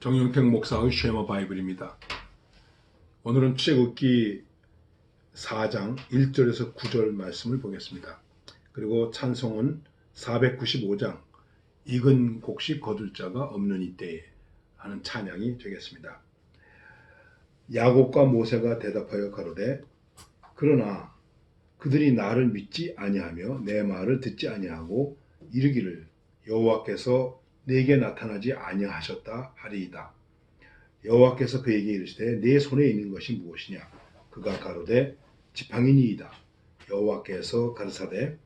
정영택 목사의 쉐마 바이블입니다. 오늘은 출애굽기 4장 1절에서 9절 말씀을 보겠습니다. 그리고 찬송은 495장 익은 곡식 거둘 자가 없는 이때에 하는 찬양이 되겠습니다. 야곱과 모세가 대답하여 가로되 그러나 그들이 나를 믿지 아니하며 내 말을 듣지 아니하고 이르기를 여호와께서 내게 나타나지 아니하셨다 하리이다. 여호와께서 그에게 이르시되 내 손에 있는 것이 무엇이냐? 그가 가로되 지팡이니이다. 여호와께서 가르사되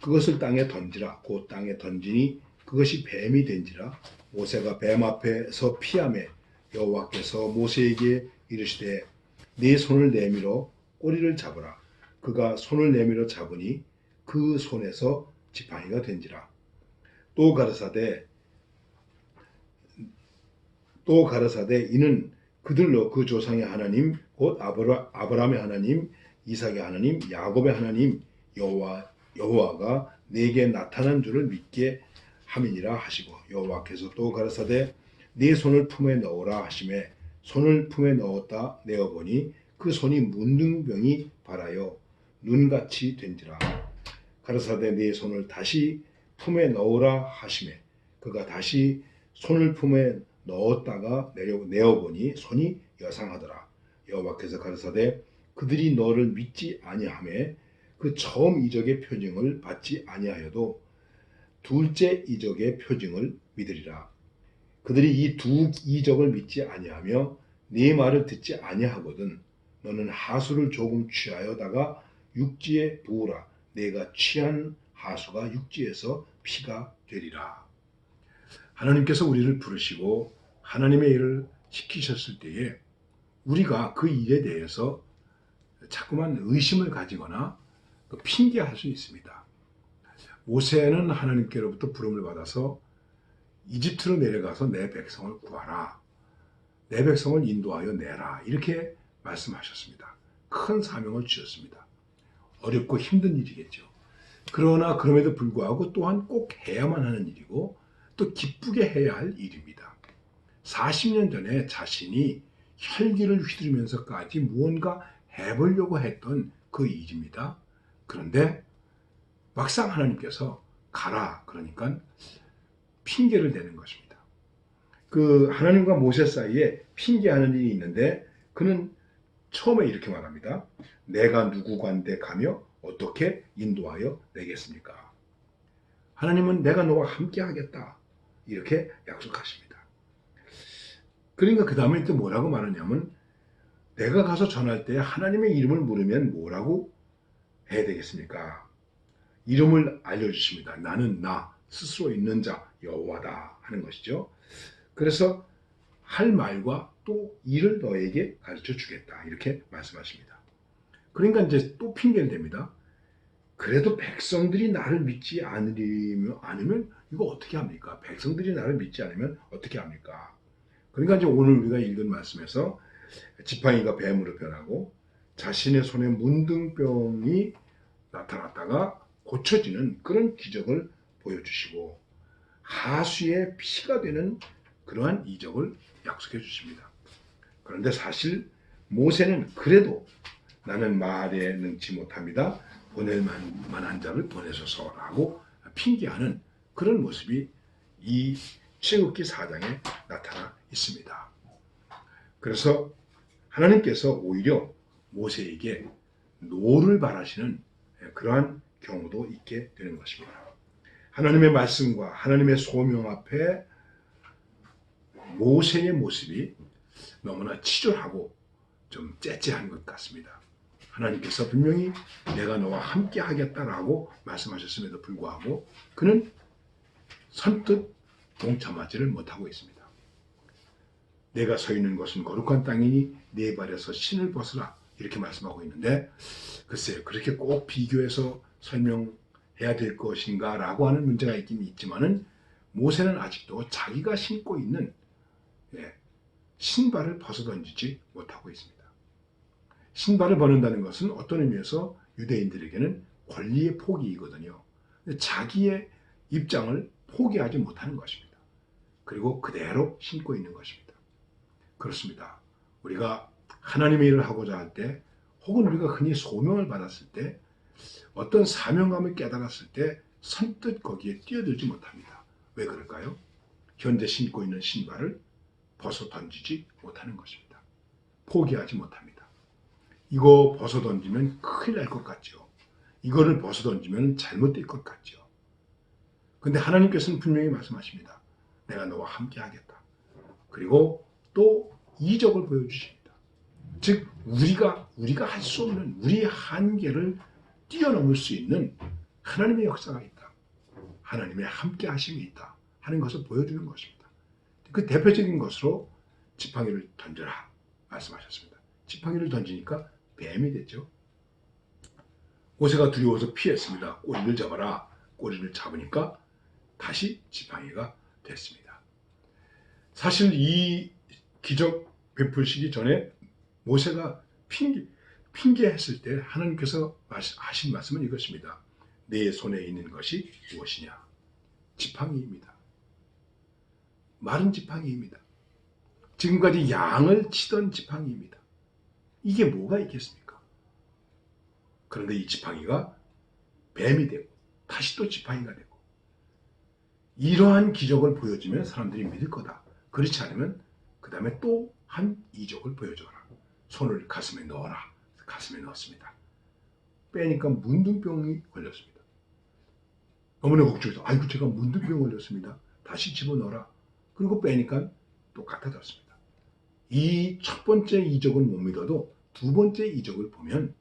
그것을 땅에 던지라. 곧 땅에 던지니 그것이 뱀이 된지라. 모세가 뱀 앞에서 피함에 여호와께서 모세에게 이르시되 네 손을 내밀어 꼬리를 잡으라. 그가 손을 내밀어 잡으니 그 손에서 지팡이가 된지라. 또 가르사되 또 가르사대 이는 그들로 그 조상의 하나님 곧 아브라, 아브라함의 하나님 이삭의 하나님 야곱의 하나님 여호와 여호와가 내게 나타난 줄을 믿게 함이니라 하시고 여호와께서 또 가르사대 네 손을 품에 넣으라 하심에 손을 품에 넣었다 내어 보니 그 손이 문둥병이 발하여 눈같이 된지라. 가르사대 네 손을 다시 품에 넣으라 하심에 그가 다시 손을 품에 넣었다가 내려 내어 보니 손이 여상하더라. 여호와께서 가르사대 그들이 너를 믿지 아니하매 그 처음 이적의 표징을 받지 아니하여도 둘째 이적의 표징을 믿으리라. 그들이 이 두 이적을 믿지 아니하며 네 말을 듣지 아니하거든 너는 하수를 조금 취하여다가 육지에 부으라. 내가 취한 하수가 육지에서 피가 되리라. 하나님께서 우리를 부르시고 하나님의 일을 시키셨을 때에 우리가 그 일에 대해서 자꾸만 의심을 가지거나 또 핑계할 수 있습니다. 모세는 하나님께로부터 부름을 받아서 이집트로 내려가서 내 백성을 구하라. 내 백성을 인도하여 내라. 이렇게 말씀하셨습니다. 큰 사명을 주셨습니다. 어렵고 힘든 일이겠죠. 그러나 그럼에도 불구하고 또한 꼭 해야만 하는 일이고 또 기쁘게 해야 할 일입니다. 40년 전에 자신이 혈기를 휘두르면서까지 무언가 해보려고 했던 그 일입니다. 그런데 막상 하나님께서 가라 그러니까 핑계를 대는 것입니다. 그 하나님과 모세 사이에 핑계하는 일이 있는데 그는 처음에 이렇게 말합니다. 내가 누구관데 가며 어떻게 인도하여 내겠습니까? 하나님은 내가 너와 함께 하겠다. 이렇게 약속하십니다. 그러니까 그 다음에 또 뭐라고 말하냐면 내가 가서 전할 때 하나님의 이름을 물으면 뭐라고 해야 되겠습니까? 이름을 알려주십니다. 나는 나 스스로 있는 자 여호와다 하는 것이죠. 그래서 할 말과 또 일을 너에게 가르쳐 주겠다 이렇게 말씀하십니다. 그러니까 이제 또 핑계를 댑니다. 그래도 백성들이 나를 믿지 않으면, 않으면 이거 어떻게 합니까? 백성들이 나를 믿지 않으면 어떻게 합니까? 그러니까 이제 오늘 우리가 읽은 말씀에서 지팡이가 뱀으로 변하고 자신의 손에 문둥병이 나타났다가 고쳐지는 그런 기적을 보여주시고 하수의 피가 되는 그러한 이적을 약속해 주십니다. 그런데 사실 모세는 그래도 나는 말에 능치 못합니다. 보낼 만한 자를 보내소서 라고 핑계하는 그런 모습이 이 출애굽기 4장에 나타나 있습니다. 그래서 하나님께서 오히려 모세에게 노를 바라시는 그러한 경우도 있게 되는 것입니다. 하나님의 말씀과 하나님의 소명 앞에 모세의 모습이 너무나 치졸하고 좀 째째한 것 같습니다. 하나님께서 분명히 내가 너와 함께 하겠다라고 말씀하셨음에도 불구하고 그는 선뜻 동참하지를 못하고 있습니다. 내가 서 있는 것은 거룩한 땅이니 네 발에서 신을 벗으라 이렇게 말씀하고 있는데 글쎄요 그렇게 꼭 비교해서 설명해야 될 것인가 라고 하는 문제가 있긴 있지만은 모세는 아직도 자기가 신고 있는 예, 신발을 벗어 던지지 못하고 있습니다. 신발을 벗는다는 것은 어떤 의미에서 유대인들에게는 권리의 포기이거든요. 자기의 입장을 포기하지 못하는 것입니다. 그리고 그대로 신고 있는 것입니다. 그렇습니다. 우리가 하나님의 일을 하고자 할 때, 혹은 우리가 흔히 소명을 받았을 때, 어떤 사명감을 깨달았을 때 선뜻 거기에 뛰어들지 못합니다. 왜 그럴까요? 현재 신고 있는 신발을 벗어 던지지 못하는 것입니다. 포기하지 못합니다. 이거 벗어 던지면 큰일 날 것 같죠. 이거를 벗어 던지면 잘못될 것 같죠. 근데 하나님께서는 분명히 말씀하십니다. 내가 너와 함께 하겠다. 그리고 또 이적을 보여주십니다. 즉 우리가 우리가 할 수 없는 우리의 한계를 뛰어넘을 수 있는 하나님의 역사가 있다. 하나님의 함께 하심이 있다. 하는 것을 보여주는 것입니다. 그 대표적인 것으로 지팡이를 던져라 말씀하셨습니다. 지팡이를 던지니까 뱀이 됐죠. 오새가 두려워서 피했습니다. 꼬리를 잡아라. 꼬리를 잡으니까 다시 지팡이가 됐습니다. 사실 이 기적 베풀시기 전에 모세가 핑계, 핑계했을 때 하나님께서 하신 말씀은 이것입니다. 내 손에 있는 것이 무엇이냐? 지팡이입니다. 마른 지팡이입니다. 지금까지 양을 치던 지팡이입니다. 이게 뭐가 있겠습니까? 그런데 이 지팡이가 뱀이 되고 다시 또 지팡이가 되고 이러한 기적을 보여주면 사람들이 믿을 거다. 그렇지 않으면 그 다음에 또 한 이적을 보여줘라. 손을 가슴에 넣어라. 가슴에 넣었습니다. 빼니까 문둥병이 걸렸습니다. 어머니가 걱정해서 아이고 제가 문둥병 걸렸습니다. 다시 집어넣어라. 그리고 빼니까 똑같아졌습니다. 이 첫 번째 이적은 못 믿어도 두 번째 이적을 보면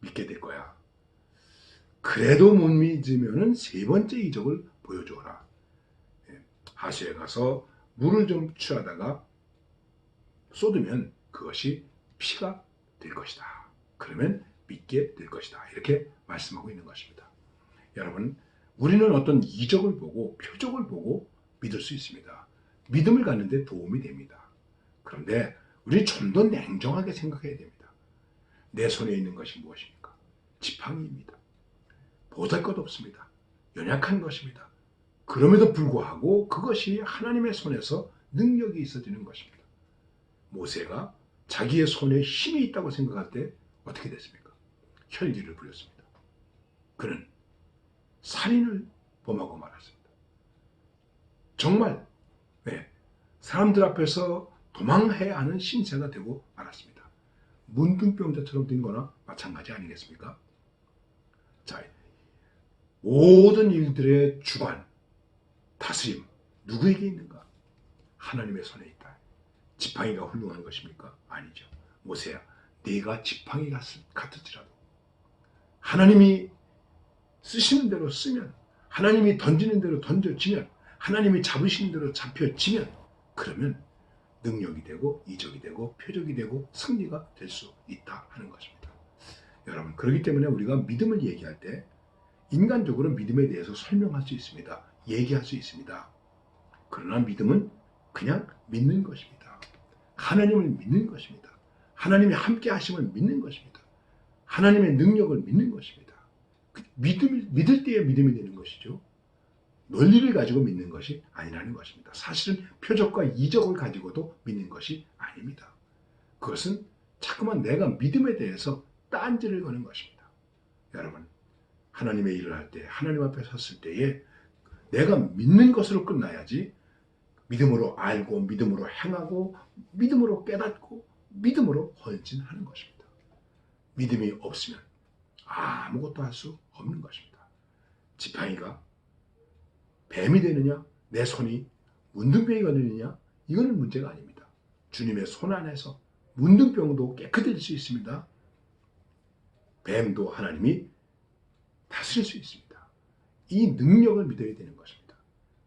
믿게 될 거야. 그래도 못 믿으면 세 번째 이적을 보여줘라. 예, 하수에 가서 물을 좀 취하다가 쏟으면 그것이 피가 될 것이다. 그러면 믿게 될 것이다. 이렇게 말씀하고 있는 것입니다. 여러분, 우리는 어떤 이적을 보고 표적을 보고 믿을 수 있습니다. 믿음을 갖는데 도움이 됩니다. 그런데 우리 좀 더 냉정하게 생각해야 됩니다. 내 손에 있는 것이 무엇입니까? 지팡이입니다. 보잘 것 없습니다. 연약한 것입니다. 그럼에도 불구하고 그것이 하나님의 손에서 능력이 있어지는 것입니다. 모세가 자기의 손에 힘이 있다고 생각할 때 어떻게 됐습니까? 혈기를 부렸습니다. 그는 살인을 범하고 말았습니다. 정말 네, 사람들 앞에서 도망해야 하는 신세가 되고 말았습니다. 문둥병자처럼 된 거나 마찬가지 아니겠습니까? 자, 모든 일들의 주관, 다스림, 누구에게 있는가? 하나님의 손에 있다. 지팡이가 훌륭한 것입니까? 아니죠. 모세야, 네가 지팡이 같을지라도 하나님이 쓰시는 대로 쓰면 하나님이 던지는 대로 던져지면 하나님이 잡으시는 대로 잡혀지면 그러면 능력이 되고 이적이 되고 표적이 되고 승리가 될 수 있다 하는 것입니다. 여러분 그렇기 때문에 우리가 믿음을 얘기할 때 인간적으로 믿음에 대해서 설명할 수 있습니다. 얘기할 수 있습니다. 그러나 믿음은 그냥 믿는 것입니다. 하나님을 믿는 것입니다. 하나님이 함께 하심을 믿는 것입니다. 하나님의 능력을 믿는 것입니다. 그 믿음, 믿을 때에 믿음이 되는 것이죠. 논리를 가지고 믿는 것이 아니라는 것입니다. 사실은 표적과 이적을 가지고도 믿는 것이 아닙니다. 그것은 자꾸만 내가 믿음에 대해서 딴지를 거는 것입니다. 여러분, 하나님의 일을 할 때, 하나님 앞에 섰을 때에 내가 믿는 것으로 끝나야지 믿음으로 알고 믿음으로 행하고 믿음으로 깨닫고 믿음으로 헌신하는 것입니다. 믿음이 없으면 아무것도 할 수 없는 것입니다. 지팡이가 뱀이 되느냐 내 손이 문둥병이가 되느냐 이거는 문제가 아닙니다. 주님의 손 안에서 문둥병도 깨끗해질 수 있습니다. 뱀도 하나님이 다스릴 수 있습니다. 이 능력을 믿어야 되는 것입니다.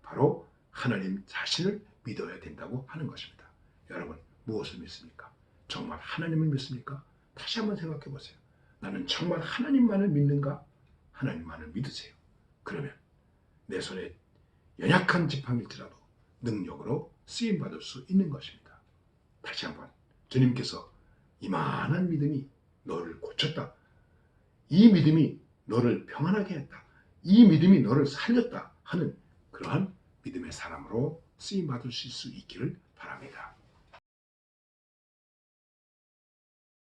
바로 하나님 자신을 믿어야 된다고 하는 것입니다. 여러분, 무엇을 믿습니까? 정말 하나님을 믿습니까? 다시 한번 생각해 보세요. 나는 정말 하나님만을 믿는가? 하나님만을 믿으세요. 그러면 내 손에 연약한 지팡일지라도 능력으로 쓰임 받을 수 있는 것입니다. 다시 한번 주님께서 이만한 믿음이 너를 고쳤다. 이 믿음이 너를 평안하게 했다. 이 믿음이 너를 살렸다 하는 그러한 믿음의 사람으로 쓰임 받을 수 있기를 바랍니다.